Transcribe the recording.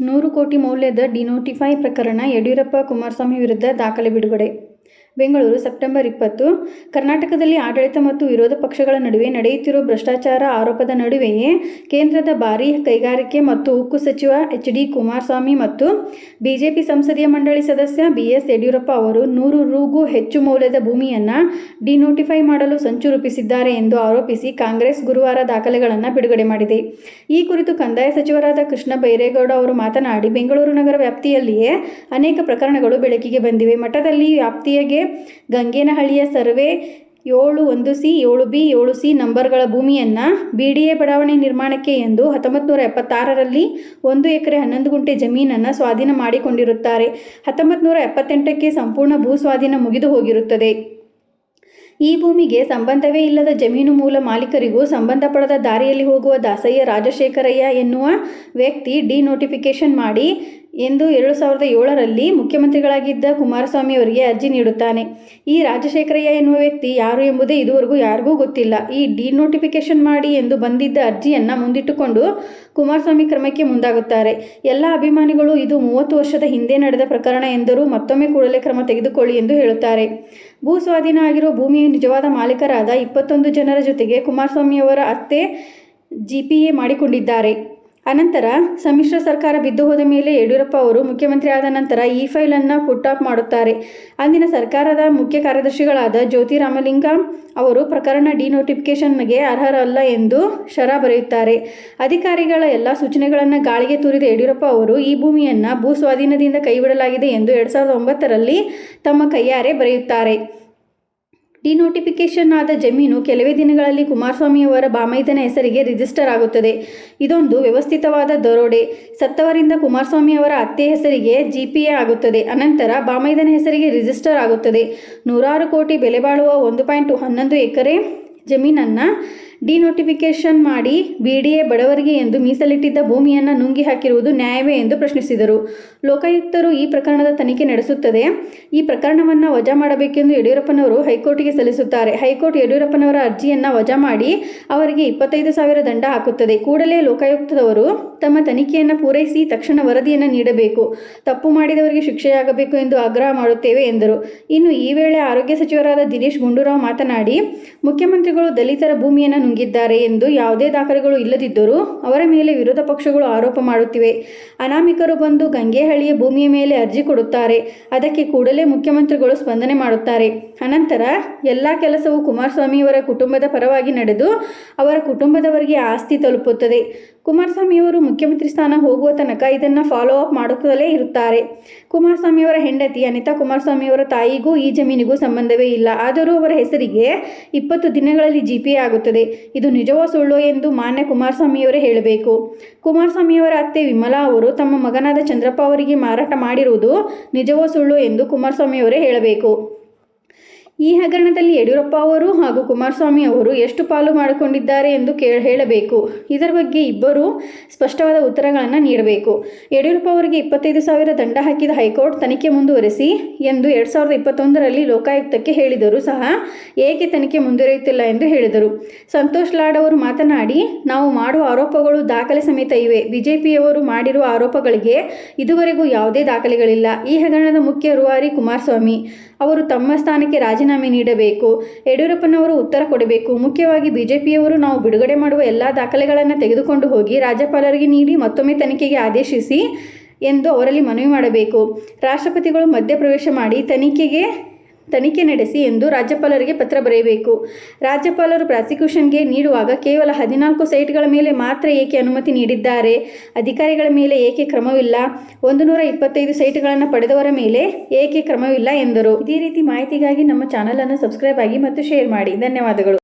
ನೂರು ಕೋಟಿ ಮೌಲ್ಯದ ಡಿನೋಟಿಫೈ ಪ್ರಕರಣ ಯಡಿಯೂರಪ್ಪ ಕುಮಾರಸ್ವಾಮಿ ವಿರುದ್ಧ ದಾಖಲೆ ಬಿಡುಗಡೆ ಬೆಂಗಳೂರು, ಸೆಪ್ಟೆಂಬರ್ ಇಪ್ಪತ್ತು. ಕರ್ನಾಟಕದಲ್ಲಿ ಆಡಳಿತ ಮತ್ತು ವಿರೋಧ ಪಕ್ಷಗಳ ನಡುವೆ ನಡೆಯುತ್ತಿರುವ ಭ್ರಷ್ಟಾಚಾರ ಆರೋಪದ ನಡುವೆಯೇ ಕೇಂದ್ರದ ಭಾರೀ ಕೈಗಾರಿಕೆ ಮತ್ತು ಉಕ್ಕು ಸಚಿವ ಎಚ್ ಡಿ ಕುಮಾರಸ್ವಾಮಿ ಮತ್ತು ಬಿಜೆಪಿ ಸಂಸದೀಯ ಮಂಡಳಿ ಸದಸ್ಯ ಬಿ ಎಸ್ ಯಡಿಯೂರಪ್ಪ ಅವರು ನೂರು ರೂಗೂ ಹೆಚ್ಚು ಮೌಲ್ಯದ ಭೂಮಿಯನ್ನು ಡಿನೋಟಿಫೈ ಮಾಡಲು ಸಂಚು ರೂಪಿಸಿದ್ದಾರೆ ಎಂದು ಆರೋಪಿಸಿ ಕಾಂಗ್ರೆಸ್ ಗುರುವಾರ ದಾಖಲೆಗಳನ್ನು ಬಿಡುಗಡೆ ಮಾಡಿದೆ. ಈ ಕುರಿತು ಕಂದಾಯ ಸಚಿವರಾದ ಕೃಷ್ಣ ಬೈರೇಗೌಡ ಅವರು ಮಾತನಾಡಿ, ಬೆಂಗಳೂರು ನಗರ ವ್ಯಾಪ್ತಿಯಲ್ಲಿಯೇ ಅನೇಕ ಪ್ರಕರಣಗಳು ಬೆಳಕಿಗೆ ಬಂದಿವೆ. ಮಠದಲ್ಲಿ ವ್ಯಾಪ್ತಿಯಗೆ ಗಂಗೇನಹಳ್ಳಿಯ ಸರ್ವೆ ಏಳು ಒಂದು ಸಿ, ಏಳು ಬಿ, ಏಳು ಸಿ ನಂಬರ್ಗಳ ಭೂಮಿಯನ್ನು ಬಿ ಡಿ ಎ ಬಡಾವಣೆ ನಿರ್ಮಾಣಕ್ಕೆ ಎಂದು ಹತ್ತೊಂಬತ್ತು ನೂರ ಎಪ್ಪತ್ತಾರರಲ್ಲಿ ಒಂದು ಎಕರೆ ಹನ್ನೊಂದು ಗುಂಟೆ ಜಮೀನನ್ನು ಸ್ವಾಧೀನ ಮಾಡಿಕೊಂಡಿರುತ್ತಾರೆ. ಹತ್ತೊಂಬತ್ತು ನೂರ ಎಪ್ಪತ್ತೆಂಟಕ್ಕೆ ಸಂಪೂರ್ಣ ಭೂ ಸ್ವಾಧೀನ ಮುಗಿದು ಹೋಗಿರುತ್ತದೆ. ಈ ಭೂಮಿಗೆ ಸಂಬಂಧವೇ ಇಲ್ಲದ ಜಮೀನು ಮೂಲ ಮಾಲೀಕರಿಗೂ ಸಂಬಂಧಪಡದ ದಾರಿಯಲ್ಲಿ ಹೋಗುವ ದಾಸಯ್ಯ ರಾಜಶೇಖರಯ್ಯ ಎನ್ನುವ ವ್ಯಕ್ತಿ ಡಿನೋಟಿಫಿಕೇಶನ್ ಮಾಡಿ ಎಂದು ಎರಡು ಸಾವಿರದ ಏಳರಲ್ಲಿ ಮುಖ್ಯಮಂತ್ರಿಗಳಾಗಿದ್ದ ಕುಮಾರಸ್ವಾಮಿ ಅವರಿಗೆ ಅರ್ಜಿ ನೀಡುತ್ತಾನೆ. ಈ ರಾಜಶೇಖರಯ್ಯ ಎನ್ನುವ ವ್ಯಕ್ತಿ ಯಾರು ಎಂಬುದೇ ಇದುವರೆಗೂ ಯಾರಿಗೂ ಗೊತ್ತಿಲ್ಲ. ಈ ಡಿನೋಟಿಫಿಕೇಶನ್ ಮಾಡಿ ಎಂದು ಬಂದಿದ್ದ ಅರ್ಜಿಯನ್ನು ಮುಂದಿಟ್ಟುಕೊಂಡು ಕುಮಾರಸ್ವಾಮಿ ಕ್ರಮಕ್ಕೆ ಮುಂದಾಗುತ್ತಾರೆ. ಎಲ್ಲ ಅಭಿಮಾನಿಗಳು ಇದು ಮೂವತ್ತು ವರ್ಷದ ಹಿಂದೆ ನಡೆದ ಪ್ರಕರಣ ಎಂದರೂ ಮತ್ತೊಮ್ಮೆ ಕೂಡಲೇ ಕ್ರಮ ತೆಗೆದುಕೊಳ್ಳಿ ಎಂದು ಹೇಳುತ್ತಾರೆ. ಭೂ ಸ್ವಾಧೀನ ಆಗಿರುವ ಭೂಮಿಯ ನಿಜವಾದ ಮಾಲೀಕರಾದ ಇಪ್ಪತ್ತೊಂದು ಜನರ ಜೊತೆಗೆ ಕುಮಾರಸ್ವಾಮಿಯವರ ಅತ್ತೆ ಜಿ ಪಿ ಎ ಮಾಡಿಕೊಂಡಿದ್ದಾರೆ. ಅನಂತರ ಸಮ್ಮಿಶ್ರ ಸರ್ಕಾರ ಬಿದ್ದು ಹೋದ ಮೇಲೆ ಯಡಿಯೂರಪ್ಪ ಅವರು ಮುಖ್ಯಮಂತ್ರಿ ಆದ ನಂತರ ಈ ಫೈಲನ್ನು ಪುಟ್ ಆಫ್ ಮಾಡುತ್ತಾರೆ. ಅಂದಿನ ಸರ್ಕಾರದ ಮುಖ್ಯ ಕಾರ್ಯದರ್ಶಿಗಳಾದ ಜ್ಯೋತಿ ರಾಮಲಿಂಗ ಅವರು ಪ್ರಕರಣ ಡಿನೋಟಿಫಿಕೇಷನ್ಗೆ ಅರ್ಹರಲ್ಲ ಎಂದು ಶರ ಬರೆಯುತ್ತಾರೆ. ಅಧಿಕಾರಿಗಳ ಎಲ್ಲ ಸೂಚನೆಗಳನ್ನು ಗಾಳಿಗೆ ತೂರಿದ ಯಡಿಯೂರಪ್ಪ ಅವರು ಈ ಭೂಮಿಯನ್ನು ಭೂ ಸ್ವಾಧೀನದಿಂದ ಕೈಬಿಡಲಾಗಿದೆ ಎಂದು ಎರಡು ಸಾವಿರದ ಒಂಬತ್ತರಲ್ಲಿ ತಮ್ಮ ಕೈಯಾರೆ ಬರೆಯುತ್ತಾರೆ. ಡಿನೋಟಿಫಿಕೇಶನ್ ಆದ ಜಮೀನು ಕೆಲವೇ ದಿನಗಳಲ್ಲಿ ಕುಮಾರಸ್ವಾಮಿಯವರ ಬಾಮೈದನ ಹೆಸರಿಗೆ ರಿಜಿಸ್ಟರ್ ಆಗುತ್ತದೆ. ಇದೊಂದು ವ್ಯವಸ್ಥಿತವಾದ ದರೋಡೆ. ಸತ್ತವರಿಂದ ಕುಮಾರಸ್ವಾಮಿಯವರ ಅತ್ತೆ ಹೆಸರಿಗೆ ಜಿಪಿಎ ಆಗುತ್ತದೆ. ಅನಂತರ ಬಾಮೈದನ ಹೆಸರಿಗೆ ರಿಜಿಸ್ಟರ್ ಆಗುತ್ತದೆ. ನೂರಾರು ಕೋಟಿ ಬೆಲೆ ಬಾಳುವ ಒಂದು ಪಾಯಿಂಟ್ ಹನ್ನೊಂದು ಎಕರೆ ಜಮೀನನ್ನು ಡಿನೋಟಿಫಿಕೇಶನ್ ಮಾಡಿ ಬಿಡಿಎ ಬಡವರಿಗೆ ಎಂದು ಮೀಸಲಿಟ್ಟಿದ್ದ ಭೂಮಿಯನ್ನು ನುಂಗಿ ಹಾಕಿರುವುದು ನ್ಯಾಯವೇ ಎಂದು ಪ್ರಶ್ನಿಸಿದರು. ಲೋಕಾಯುಕ್ತರು ಈ ಪ್ರಕರಣದ ತನಿಖೆ ನಡೆಸುತ್ತದೆ. ಈ ಪ್ರಕರಣವನ್ನು ವಜಾ ಮಾಡಬೇಕೆಂದು ಯಡಿಯೂರಪ್ಪನವರು ಹೈಕೋರ್ಟ್ಗೆ ಸಲ್ಲಿಸುತ್ತಾರೆ. ಹೈಕೋರ್ಟ್ ಯಡಿಯೂರಪ್ಪನವರ ಅರ್ಜಿಯನ್ನು ವಜಾ ಮಾಡಿ ಅವರಿಗೆ ಇಪ್ಪತ್ತೈದು ಸಾವಿರ ದಂಡ ಹಾಕುತ್ತದೆ. ಕೂಡಲೇ ಲೋಕಾಯುಕ್ತದವರು ತಮ್ಮ ತನಿಖೆಯನ್ನು ಪೂರೈಸಿ ತಕ್ಷಣ ವರದಿಯನ್ನು ನೀಡಬೇಕು. ತಪ್ಪು ಮಾಡಿದವರಿಗೆ ಶಿಕ್ಷೆಯಾಗಬೇಕು ಎಂದು ಆಗ್ರಹ ಮಾಡುತ್ತೇವೆ ಎಂದರು. ಇನ್ನು ಈ ವೇಳೆ ಆರೋಗ್ಯ ಸಚಿವರಾದ ದಿನೇಶ್ ಗುಂಡೂರಾವ್ ಮಾತನಾಡಿ, ಮುಖ್ಯಮಂತ್ರಿಗಳು ದಲಿತರ ಭೂಮಿಯನ್ನು ನುಂಗಿದ್ದಾರೆ ಎಂದು ಯಾವುದೇ ದಾಖಲೆಗಳು ಇಲ್ಲದಿದ್ದರೂ ಅವರ ಮೇಲೆ ವಿರೋಧ ಪಕ್ಷಗಳು ಆರೋಪ ಮಾಡುತ್ತಿವೆ. ಅನಾಮಿಕರು ಬಂದು ಗಂಗೆಹಳ್ಳಿಯ ಭೂಮಿಯ ಮೇಲೆ ಅರ್ಜಿ ಕೊಡುತ್ತಾರೆ. ಅದಕ್ಕೆ ಕೂಡಲೇ ಮುಖ್ಯಮಂತ್ರಿಗಳು ಸ್ಪಂದನೆ ಮಾಡುತ್ತಾರೆ. ಅನಂತರ ಎಲ್ಲ ಕೆಲಸವು ಕುಮಾರಸ್ವಾಮಿಯವರ ಕುಟುಂಬದ ಪರವಾಗಿ ನಡೆದು ಅವರ ಕುಟುಂಬದವರಿಗೆ ಆಸ್ತಿ ತಲುಪುತ್ತದೆ. ಕುಮಾರಸ್ವಾಮಿಯವರು ಮುಖ್ಯಮಂತ್ರಿ ಸ್ಥಾನ ಹೋಗುವ ತನಕ ಇದನ್ನು ಫಾಲೋ ಅಪ್ ಮಾಡುತ್ತಲೇ ಇರುತ್ತಾರೆ. ಕುಮಾರಸ್ವಾಮಿಯವರ ಹೆಂಡತಿ ಅನಿತಾ ಕುಮಾರಸ್ವಾಮಿಯವರ ತಾಯಿಗೂ ಈ ಜಮೀನಿಗೂ ಸಂಬಂಧವೇ ಇಲ್ಲ. ಆದರೂ ಅವರ ಹೆಸರಿಗೆ ಇಪ್ಪತ್ತು ದಿನಗಳಲ್ಲಿ ಜಿ ಪಿ ಆಗುತ್ತದೆ. ಇದು ನಿಜವೋ ಸುಳ್ಳೋ ಎಂದು ಮಾನ್ಯ ಕುಮಾರಸ್ವಾಮಿಯವರೇ ಹೇಳಬೇಕು. ಕುಮಾರಸ್ವಾಮಿಯವರ ಅತ್ತೆ ವಿಮಲಾ ಅವರು ತಮ್ಮ ಮಗನಾದ ಚಂದ್ರಪ್ಪ ಅವರಿಗೆ ಮಾರಾಟ ಮಾಡಿರುವುದು ನಿಜವೋ ಸುಳ್ಳು ಎಂದು ಕುಮಾರಸ್ವಾಮಿಯವರೇ ಹೇಳಬೇಕು. ಈ ಹಗರಣದಲ್ಲಿ ಯಡಿಯೂರಪ್ಪ ಅವರು ಹಾಗೂ ಕುಮಾರಸ್ವಾಮಿ ಅವರು ಎಷ್ಟು ಪಾಲು ಮಾಡಿಕೊಂಡಿದ್ದಾರೆ ಎಂದು ಕೇ, ಹೇಳಬೇಕು. ಇದರ ಬಗ್ಗೆ ಇಬ್ಬರೂ ಸ್ಪಷ್ಟವಾದ ಉತ್ತರಗಳನ್ನು ನೀಡಬೇಕು. ಯಡಿಯೂರಪ್ಪ ಅವರಿಗೆ ಇಪ್ಪತ್ತೈದು ಸಾವಿರ ದಂಡ ಹಾಕಿದ ಹೈಕೋರ್ಟ್ ತನಿಖೆ ಮುಂದುವರೆಸಿ ಎಂದು ಎರಡು ಸಾವಿರದ ಇಪ್ಪತ್ತೊಂದರಲ್ಲಿ ಲೋಕಾಯುಕ್ತಕ್ಕೆ ಹೇಳಿದರೂ ಸಹ ಏಕೆ ತನಿಖೆ ಮುಂದುವರಿಯುತ್ತಿಲ್ಲ ಎಂದು ಹೇಳಿದರು. ಸಂತೋಷ್ ಲಾಡ್ ಅವರು ಮಾತನಾಡಿ, ನಾವು ಮಾಡುವ ಆರೋಪಗಳು ದಾಖಲೆ ಸಮೇತ ಇವೆ. ಬಿಜೆಪಿಯವರು ಮಾಡಿರುವ ಆರೋಪಗಳಿಗೆ ಇದುವರೆಗೂ ಯಾವುದೇ ದಾಖಲೆಗಳಿಲ್ಲ. ಈ ಹಗರಣದ ಮುಖ್ಯ ರೂವಾರಿ ಕುಮಾರಸ್ವಾಮಿ. ಅವರು ತಮ್ಮ ಸ್ಥಾನಕ್ಕೆ ರಾಜೀನಾಮೆ ನೀಡಬೇಕು. ಯಡಿಯೂರಪ್ಪನವರು ಉತ್ತರ ಕೊಡಬೇಕು. ಮುಖ್ಯವಾಗಿ ಬಿಜೆಪಿಯವರು ನಾವು ಬಿಡುಗಡೆ ಮಾಡುವ ಎಲ್ಲ ದಾಖಲೆಗಳನ್ನು ತೆಗೆದುಕೊಂಡು ಹೋಗಿ ರಾಜ್ಯಪಾಲರಿಗೆ ನೀಡಿ ಮತ್ತೊಮ್ಮೆ ತನಿಖೆಗೆ ಆದೇಶಿಸಿ ಎಂದು ಅವರಲ್ಲಿ ಮನವಿ ಮಾಡಬೇಕು. ರಾಷ್ಟ್ರಪತಿಗಳು ಮಧ್ಯಪ್ರವೇಶ ಮಾಡಿ ತನಿಖೆಗೆ ತನಿಖೆ ನಡೆಸಿ ಎಂದು ರಾಜ್ಯಪಾಲರಿಗೆ ಪತ್ರ ಬರೆಯಬೇಕು. ರಾಜ್ಯಪಾಲರು ಪ್ರಾಸಿಕ್ಯೂಷನ್ಗೆ ನೀಡುವಾಗ ಕೇವಲ ಹದಿನಾಲ್ಕು ಸೈಟ್ಗಳ ಮೇಲೆ ಮಾತ್ರ ಏಕೆ ಅನುಮತಿ ನೀಡಿದ್ದಾರೆ? ಅಧಿಕಾರಿಗಳ ಮೇಲೆ ಏಕೆ ಕ್ರಮವಿಲ್ಲ? ಒಂದು ನೂರ ಇಪ್ಪತ್ತೈದು ಸೈಟ್ಗಳನ್ನು ಪಡೆದವರ ಮೇಲೆ ಏಕೆ ಕ್ರಮವಿಲ್ಲ ಎಂದರು. ಇದೇ ರೀತಿ ಮಾಹಿತಿಗಾಗಿ ನಮ್ಮ ಚಾನಲನ್ನು ಸಬ್ಸ್ಕ್ರೈಬ್ ಆಗಿ ಮತ್ತು ಶೇರ್ ಮಾಡಿ. ಧನ್ಯವಾದಗಳು.